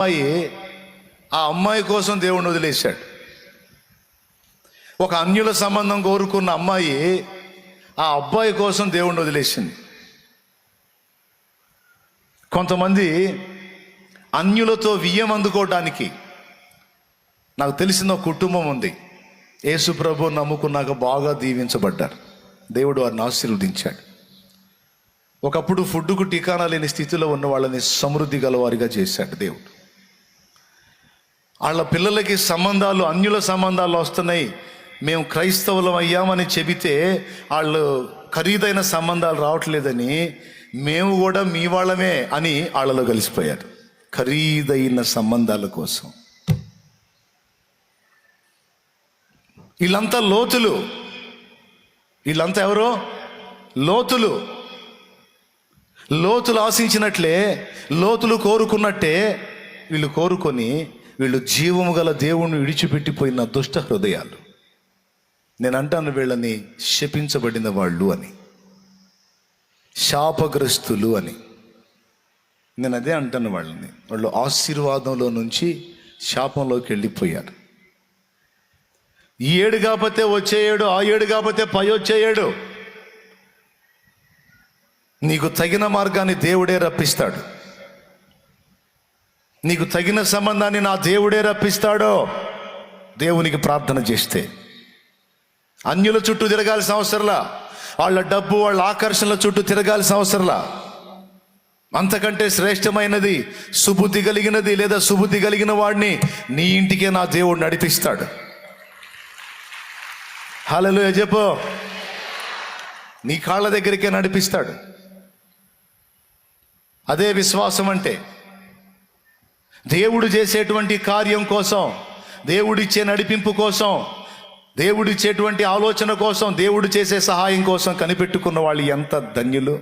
అమ్మాయి ఆ అమ్మాయి కోసం దేవుణ్ణి వదిలేశాడు. ఒక అన్యుల సంబంధం కోరుకున్న అమ్మాయి ఆ అబ్బాయి కోసం దేవుణ్ణి వదిలేసింది. కొంతమంది అన్యులతో వియ్యం అందుకోవడానికి నాకు తెలిసిన ఒక కుటుంబం ఉంది. యేసు ప్రభు నమ్ముకున్నాక బాగా దీవించబడ్డారు. దేవుడు వారిని ఆశీర్వదించాడు. ఒకప్పుడు ఫుడ్కు టీకానా లేని స్థితిలో ఉన్న వాళ్ళని సమృద్ధి గలవారిగా చేశాడు దేవుడు. వాళ్ళ పిల్లలకి సంబంధాలు అన్యుల సంబంధాలు వస్తున్నాయి. మేము క్రైస్తవులం అయ్యామని చెబితే వాళ్ళు ఖరీదైన సంబంధాలు రావట్లేదని మేము కూడా మీ వాళ్ళమే అని వాళ్ళలో కలిసిపోయారు. ఖరీదైన సంబంధాల కోసం. వీళ్ళంతా లోతులు. వీళ్ళంతా ఎవరు? లోతులు. లోతులు ఆశించినట్లే లోతులు కోరుకున్నట్టే వీళ్ళు కోరుకొని వీళ్ళు జీవము గల దేవుణ్ణి విడిచిపెట్టిపోయిన దుష్ట హృదయాలు. నేను అంటాను వీళ్ళని శపించబడిన వాళ్ళు అని. శాపగ్రస్తులు అని. నేను అదే అంటాను వాళ్ళని. వాళ్ళు ఆశీర్వాదంలో నుంచి శాపంలోకి వెళ్ళిపోయారు. ఈ ఏడు కాకపోతే వచ్చే ఏడు ఆ ఏడు కాకపోతే పై వచ్చే ఏడు. నీకు తగిన మార్గాన్ని దేవుడే రప్పిస్తాడు. నీకు తగిన సంబంధాన్ని నా దేవుడే రప్పిస్తాడో దేవునికి ప్రార్థన చేస్తే. అన్యుల చుట్టూ తిరగాల్సిన అవసరంలా? వాళ్ళ డబ్బు వాళ్ళ ఆకర్షణల చుట్టూ తిరగాల్సిన అవసరంలా? అంతకంటే శ్రేష్టమైనది సుబుద్ధి కలిగినది లేదా సుబుద్ధి కలిగిన వాడిని నీ ఇంటికే నా దేవుడు నడిపిస్తాడు. హలో చెప్పు. నీ కాళ్ళ దగ్గరికే నడిపిస్తాడు. అదే విశ్వాసం అంటే దేవుడు చేసేటువంటి కార్యం కోసం దేవుడిచ్చే నడిపింపు కోసం దేవుడిచ్చేటువంటి ఆలోచన కోసం దేవుడు చేసే సహాయం కోసం కనిపెట్టుకున్న వాళ్ళు ఎంత ధన్యులు.